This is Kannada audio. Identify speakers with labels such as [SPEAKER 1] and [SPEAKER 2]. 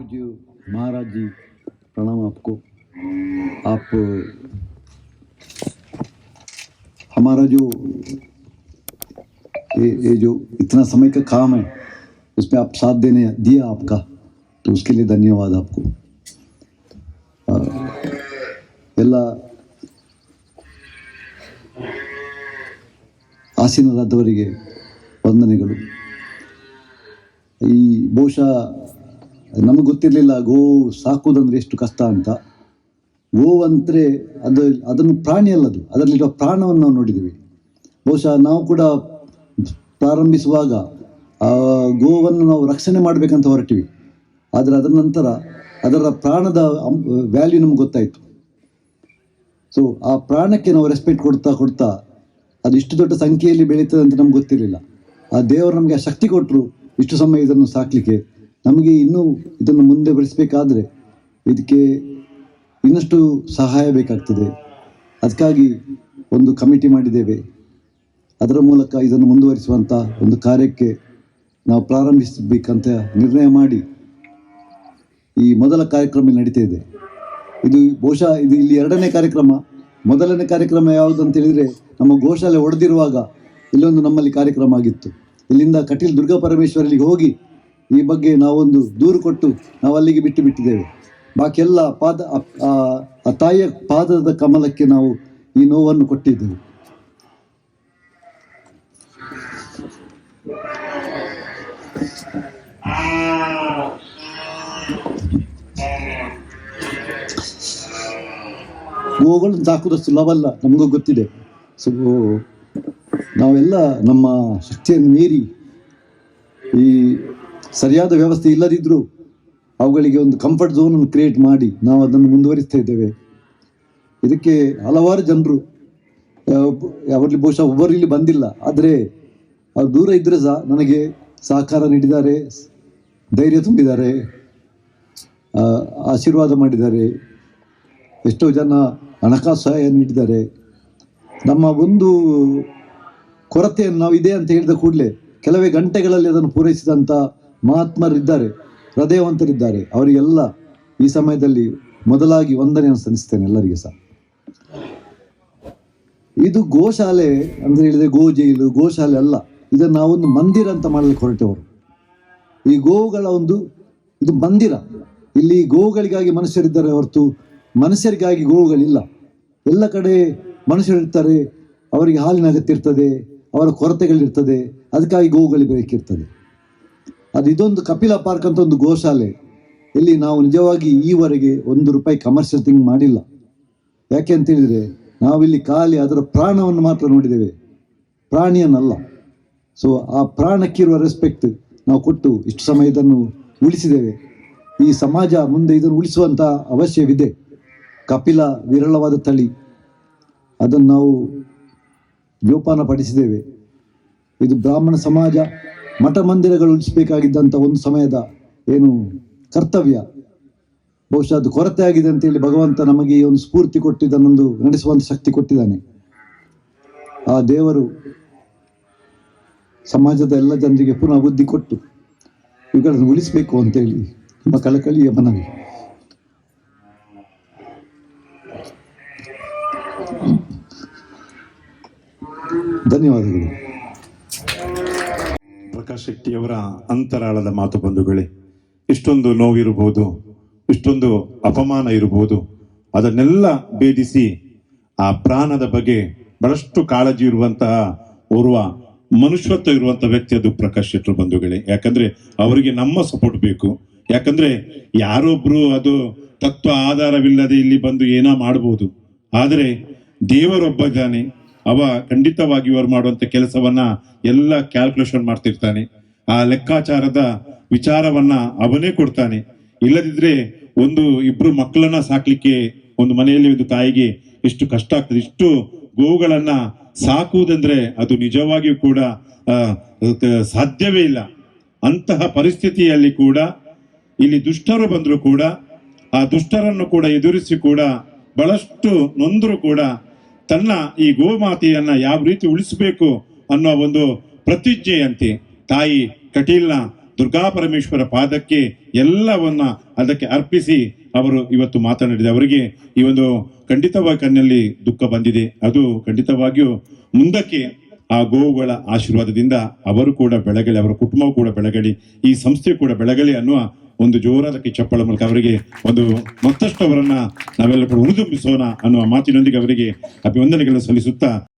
[SPEAKER 1] पूज्य महाराज जी प्रणाम आपको आप हमारा जो ये, ये जो इतना समय का काम है उसमें आप साथ देने दिया आपका तो उसके लिए धन्यवाद आपको आ, ಎಲ್ಲ ಆಸೀನರಾದವರಿಗೆ ವಂದನೆಗಳು ಈ ಬಹುಶಃ ನಮಗೆ ಗೊತ್ತಿರಲಿಲ್ಲ ಗೋ ಸಾಕುವುದಂದ್ರೆ ಎಷ್ಟು ಕಷ್ಟ ಅಂತ. ಗೋವಂದ್ರೆ ಅದು, ಅದನ್ನು ಪ್ರಾಣಿ ಅಲ್ಲದು. ಅದರಲ್ಲಿರುವ ಪ್ರಾಣವನ್ನು ನಾವು ನೋಡಿದ್ದೀವಿ. ಬಹುಶಃ ನಾವು ಕೂಡ ಪ್ರಾರಂಭಿಸುವಾಗ, ಆ ಗೋವನ್ನು ನಾವು ರಕ್ಷಣೆ ಮಾಡಬೇಕಂತ ಹೊರಟಿವಿ. ಆದರೆ ಅದರ ನಂತರ ಅದರ ಪ್ರಾಣದ ವ್ಯಾಲ್ಯೂ ನಮ್ಗೆ ಗೊತ್ತಾಯಿತು. ಸೊ ಆ ಪ್ರಾಣಕ್ಕೆ ನಾವು ರೆಸ್ಪೆಕ್ಟ್ ಕೊಡ್ತಾ ಕೊಡ್ತಾ ಅದು ಇಷ್ಟು ದೊಡ್ಡ ಸಂಖ್ಯೆಯಲ್ಲಿ ಬೆಳೀತದೆ ಅಂತ ನಮ್ಗೆ ಗೊತ್ತಿರಲಿಲ್ಲ. ಆ ದೇವರು ನಮಗೆ ಆ ಶಕ್ತಿ ಕೊಟ್ಟರು ಇಷ್ಟು ಸಮಯ ಇದನ್ನು ಸಾಕಲಿಕ್ಕೆ. ನಮಗೆ ಇನ್ನೂ ಇದನ್ನು ಮುಂದೆ ಬೆಳೆಸಬೇಕಾದ್ರೆ ಇದಕ್ಕೆ ಇನ್ನಷ್ಟು ಸಹಾಯ ಬೇಕಾಗ್ತದೆ. ಅದಕ್ಕಾಗಿ ಒಂದು ಕಮಿಟಿ ಮಾಡಿದ್ದೇವೆ. ಅದರ ಮೂಲಕ ಇದನ್ನು ಮುಂದುವರಿಸುವಂಥ ಒಂದು ಕಾರ್ಯಕ್ಕೆ ನಾವು ಪ್ರಾರಂಭಿಸಬೇಕಂತ ನಿರ್ಣಯ ಮಾಡಿ ಈ ಮೊದಲ ಕಾರ್ಯಕ್ರಮ ನಡೀತಾ ಇದೆ. ಇದು ಬಹುಶಃ ಇದು ಇಲ್ಲಿ ಎರಡನೇ ಕಾರ್ಯಕ್ರಮ. ಮೊದಲನೇ ಕಾರ್ಯಕ್ರಮ ಯಾವುದು ಅಂತ ಹೇಳಿದ್ರೆ ನಮ್ಮ ಗೋಶಾಲೆ ಒಡೆದಿರುವಾಗ ಇಲ್ಲೊಂದು ನಮ್ಮಲ್ಲಿ ಕಾರ್ಯಕ್ರಮ ಆಗಿತ್ತು. ಇಲ್ಲಿಂದ ಕಟೀಲ್ ದುರ್ಗಾ ಪರಮೇಶ್ವರಲ್ಲಿಗೆ ಹೋಗಿ ಈ ಬಗ್ಗೆ ನಾವೊಂದು ದೂರು ಕೊಟ್ಟು ನಾವು ಅಲ್ಲಿಗೆ ಬಿಟ್ಟು ಬಿಟ್ಟಿದ್ದೇವೆ. ಬಾಕಿ ಎಲ್ಲ ಪಾದ, ಆ- ತಾಯಿಯ ಪಾದದ ಕಮಲಕ್ಕೆ ನಾವು ಈ ನೋವನ್ನು ಕೊಟ್ಟಿದ್ದೆವು. ನೋವುಗಳು ಸಾಕುವುದು ಸುಲಭಲ್ಲ ನಮಗೂ ಗೊತ್ತಿದೆ. ಸೊ ನಾವೆಲ್ಲ ನಮ್ಮ ಶಕ್ತಿಯನ್ನು ಮೀರಿ ಈ ಸರಿಯಾದ ವ್ಯವಸ್ಥೆ ಇಲ್ಲದಿದ್ದರೂ ಅವುಗಳಿಗೆ ಒಂದು ಕಂಫರ್ಟ್ ಝೋನನ್ನು ಕ್ರಿಯೇಟ್ ಮಾಡಿ ನಾವು ಅದನ್ನು ಮುಂದುವರಿಸ್ತಾ ಇದ್ದೇವೆ. ಇದಕ್ಕೆ ಹಲವಾರು ಜನರು ಅವರಲ್ಲಿ ಬಹುಶಃ ಒಬ್ಬರು ಇಲ್ಲಿ ಬಂದಿಲ್ಲ, ಆದರೆ ಅವ್ರು ದೂರ ಇದ್ದರೆ ಸಹ ನನಗೆ ಸಹಕಾರ ನೀಡಿದ್ದಾರೆ, ಧೈರ್ಯ ತುಂಬಿದ್ದಾರೆ ಆಶೀರ್ವಾದ ಮಾಡಿದ್ದಾರೆ, ಎಷ್ಟೋ ಜನ ಹಣಕಾಸು ಸಹಾಯ ನೀಡಿದ್ದಾರೆ. ನಮ್ಮ ಒಂದು ಕೊರತೆಯನ್ನು ನಾವು ಇದೆ ಅಂತ ಹೇಳಿದ ಕೂಡಲೇ ಕೆಲವೇ ಗಂಟೆಗಳಲ್ಲಿ ಅದನ್ನು ಪೂರೈಸಿದಂಥ ಮಹಾತ್ಮರಿದ್ದಾರೆ, ಹೃದಯವಂತರಿದ್ದಾರೆ. ಅವರಿಗೆಲ್ಲ ಈ ಸಮಯದಲ್ಲಿ ಮೊದಲಾಗಿ ವಂದನೆಯನ್ನು ಸಲ್ಲಿಸ್ತೇನೆ ಎಲ್ಲರಿಗೆ ಸಹ. ಇದು ಗೋಶಾಲೆ ಅಂದ್ರೆ ಹೇಳಿದ್ರೆ ಗೋ ಜೈಲು, ಗೋಶಾಲೆ ಅಲ್ಲ. ಇದನ್ನು ನಾವೊಂದು ಮಂದಿರ ಅಂತ ಮಾಡಲಿಕ್ಕೆ ಹೊರಟವರು ಈ ಗೋವುಗಳ ಒಂದು, ಇದು ಮಂದಿರ. ಇಲ್ಲಿ ಗೋವುಗಳಿಗಾಗಿ ಮನುಷ್ಯರಿದ್ದಾರೆ ಹೊರತು ಮನುಷ್ಯರಿಗಾಗಿ ಗೋವುಗಳಿಲ್ಲ ಎಲ್ಲ ಕಡೆ ಮನುಷ್ಯರಿರ್ತಾರೆ ಅವರಿಗೆ ಹಾಲಿನ ಅಗತ್ಯ ಇರ್ತದೆ, ಅವರ ಕೊರತೆಗಳಿರ್ತದೆ, ಅದಕ್ಕಾಗಿ ಗೋವುಗಳಿಗೆ ಬೇಕಿರ್ತದೆ ಅದು ಇದೊಂದು ಕಪಿಲ ಪಾರ್ಕ್ ಅಂತ ಒಂದು ಗೋಶಾಲೆ. ಇಲ್ಲಿ ನಾವು ನಿಜವಾಗಿ ಈವರೆಗೆ ಒಂದು ರೂಪಾಯಿ ಕಮರ್ಷಿಯಲ್ ಥಿಂಗ್ ಮಾಡಿಲ್ಲ. ಯಾಕೆ ಅಂತ ಹೇಳಿದ್ರೆ, ನಾವಿಲ್ಲಿ ಖಾಲಿ ಅದರ ಪ್ರಾಣವನ್ನು ಮಾತ್ರ ನೋಡಿದ್ದೇವೆ. ಪ್ರಾಣಿಯನ್ನಲ್ಲ. ಸೊ ಆ ಪ್ರಾಣಕ್ಕಿರುವ ರೆಸ್ಪೆಕ್ಟ್ ನಾವು ಕೊಟ್ಟು ಇಷ್ಟು ಸಮಯ ಇದನ್ನು ಉಳಿಸಿದ್ದೇವೆ. ಈ ಸಮಾಜ ಮುಂದೆ ಇದನ್ನು ಉಳಿಸುವಂಥ ಅವಶ್ಯವಿದೆ. ಕಪಿಲ ವಿರಳವಾದ ತಳಿ. ಅದನ್ನು ನಾವು ಜೋಪಾನ ಪಡಿಸಿದ್ದೇವೆ ಇದು ಬ್ರಾಹ್ಮಣ ಸಮಾಜ. ಮಠ ಮಂದಿರಗಳು ಉಳಿಸಬೇಕಾಗಿದ್ದಂಥ ಒಂದು ಸಮಯದ ಏನು ಕರ್ತವ್ಯ. ಬಹುಶಃ ಅದು ಕೊರತೆ ಆಗಿದೆ ಅಂತೇಳಿ ಭಗವಂತ ನಮಗೆ ಈ ಒಂದು ಸ್ಫೂರ್ತಿ ಕೊಟ್ಟಿದ್ದನ್ನೊಂದು ನಡೆಸುವಂಥ ಶಕ್ತಿ ಕೊಟ್ಟಿದ್ದಾನೆ. ಆ ದೇವರು ಸಮಾಜದ ಎಲ್ಲ ಜನರಿಗೆ ಪುನಃ ಬುದ್ಧಿ ಕೊಟ್ಟು ಇವುಗಳನ್ನು ಉಳಿಸಬೇಕು ಅಂತೇಳಿ ತುಂಬ ಕಳಕಳಿಯ ಮನವಿ. ಧನ್ಯವಾದಗಳು.
[SPEAKER 2] ಶೆಟ್ಟಿಯವರ ಅಂತರಾಳದ ಮಾತು ಬಂಧುಗಳೇ, ಇಷ್ಟೊಂದು ನೋವಿರಬಹುದು, ಇಷ್ಟೊಂದು ಅಪಮಾನ ಇರಬಹುದು, ಅದನ್ನೆಲ್ಲ ಭೇದಿಸಿ ಆ ಪ್ರಾಣದ ಬಗ್ಗೆ ಬಹಳಷ್ಟು ಕಾಳಜಿ ಇರುವಂತಹ, ಓರ್ವ ಮನುಷ್ಯತ್ವ ಇರುವಂತಹ ವ್ಯಕ್ತಿ ಅದು ಪ್ರಕಾಶ್ ಶೆಟ್ಟರು ಬಂಧುಗಳೇ. ಯಾಕಂದ್ರೆ ಅವರಿಗೆ ನಮ್ಮ ಸಪೋರ್ಟ್ ಬೇಕು. ಯಾಕಂದ್ರೆ ಯಾರೊಬ್ರು ಅದು ತತ್ವ ಆಧಾರವಿಲ್ಲದೆ ಇಲ್ಲಿ ಬಂದು ಏನೋ ಮಾಡಬಹುದು ಆದರೆ ದೇವರೊಬ್ಬ ಇದ್ದಾನೆ. ಅವ ಖಂಡಿತವಾಗಿ ಇವರು ಮಾಡುವಂತ ಕೆಲಸವನ್ನ ಎಲ್ಲ ಕ್ಯಾಲ್ಕುಲೇಷನ್ ಮಾಡ್ತಿರ್ತಾನೆ. ಆ ಲೆಕ್ಕಾಚಾರದ ವಿಚಾರವನ್ನ ಅವನೇ ಕೊಡ್ತಾನೆ. ಇಲ್ಲದಿದ್ರೆ ಒಂದು ಇಬ್ರು ಮಕ್ಕಳನ್ನ ಸಾಕ್ಲಿಕ್ಕೆ ಒಂದು ಮನೆಯಲ್ಲಿ ಒಂದು ತಾಯಿಗೆ ಎಷ್ಟು ಕಷ್ಟ ಆಗ್ತದೆ. ಇಷ್ಟು ಗೋವುಗಳನ್ನ ಸಾಕುವುದಂದ್ರೆ ಅದು ನಿಜವಾಗಿಯೂ ಕೂಡ ಸಾಧ್ಯವೇ ಇಲ್ಲ. ಅಂತಹ ಪರಿಸ್ಥಿತಿಯಲ್ಲಿ ಕೂಡ, ಇಲ್ಲಿ ದುಷ್ಟರು ಬಂದರೂ ಕೂಡ, ಆ ದುಷ್ಟರನ್ನು ಕೂಡ ಎದುರಿಸಿ ಕೂಡ, ಬಹಳಷ್ಟು ನೊಂದರು ಕೂಡ ತನ್ನ ಈ ಗೋಮಾತೆಯನ್ನ ಯಾವ ರೀತಿ ಉಳಿಸಬೇಕು ಅನ್ನೋ ಒಂದು ಪ್ರತಿಜ್ಞೆಯಂತೆ ತಾಯಿ ಕಟೀಲ್ನ ದುರ್ಗಾ ಪರಮೇಶ್ವರ ಪಾದಕ್ಕೆ ಎಲ್ಲವನ್ನ ಅದಕ್ಕೆ ಅರ್ಪಿಸಿ ಅವರು ಇವತ್ತು ಮಾತನಾಡಿದ ಅವರಿಗೆ ಈ ಒಂದು ಖಂಡಿತವಾಗಿ ಕಣ್ಣಲ್ಲಿ ದುಃಖ ಬಂದಿದೆ. ಅದು ಖಂಡಿತವಾಗಿಯೂ ಮುಂದಕ್ಕೆ ಆ ಗೋವುಗಳ ಆಶೀರ್ವಾದದಿಂದ ಅವರು ಕೂಡ ಬೆಳಗಲಿ, ಅವರ ಕುಟುಂಬವು ಕೂಡ ಬೆಳಗಲಿ, ಈ ಸಂಸ್ಥೆ ಕೂಡ ಬೆಳಗಲಿ ಅನ್ನುವ ಒಂದು ಜೋರಾದ ಚಪ್ಪಳ ಮೂಲಕ ಅವರಿಗೆ ಒಂದು ಮತ್ತಷ್ಟು ಅವರನ್ನ ನಾವೆಲ್ಲ ಕೂಡ ಅನ್ನುವ ಮಾತಿನೊಂದಿಗೆ ಅವರಿಗೆ ಅಭಿವಂದನೆಗಳನ್ನು ಸಲ್ಲಿಸುತ್ತಾ